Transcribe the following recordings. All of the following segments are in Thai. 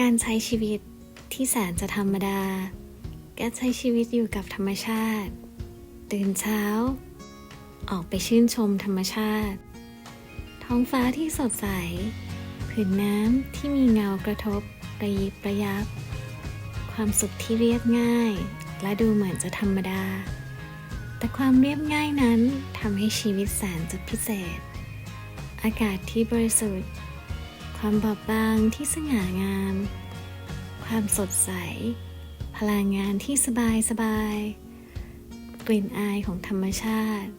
การใช้ชีวิตที่แสนจะธรรมดา การใช้ชีวิตอยู่กับธรรมชาติ ตื่นเช้า ออกไปชื่นชมธรรมชาติ ท้องฟ้าที่สดใส ผืนน้ำที่มีเงากระทบระยิบระยับ ความสุขที่เรียบง่าย และดูเหมือนจะธรรมดา แต่ความเรียบง่ายนั้นทำให้ชีวิตแสนจะพิเศษ อากาศที่บริสุทธิ์ ความบอบบางที่สง่างาม ความสดใส พลังงานที่สบายสบาย กลิ่นอายของธรรมชาติ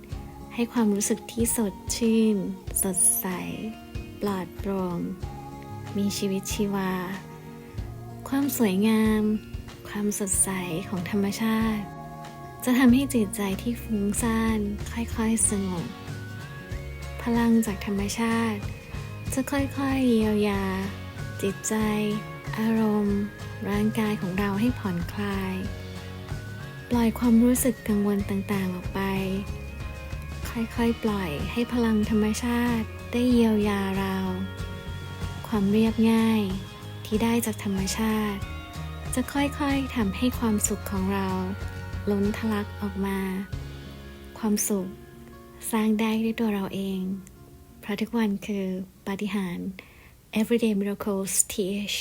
ให้ความรู้สึกที่สดชื่น สดใส ปลอดโปร่ง มีชีวิตชีวา ความสวยงาม ความสดใสของธรรมชาติ จะทำให้จิตใจที่ฟุ้งซ่านค่อยๆสงบ พลังจากธรรมชาติ จะค่อยๆเยียวยา จิตใจ อารมณ์ ร่างกายของเราให้ผ่อนคลาย ปล่อยความรู้สึกกังวลต่างๆออกไป ค่อยๆ ปล่อยให้พลังธรรมชาติได้เยียวยาเรา ความเรียบง่ายที่ได้จากธรรมชาติ จะค่อยๆทำให้ความสุขของเรา ล้นทะลักออกมา ความสุข สร้างได้ด้วยตัวเราเอง เพราะทุกวันคือปาฏิหาริย์ Everyday Miracles TH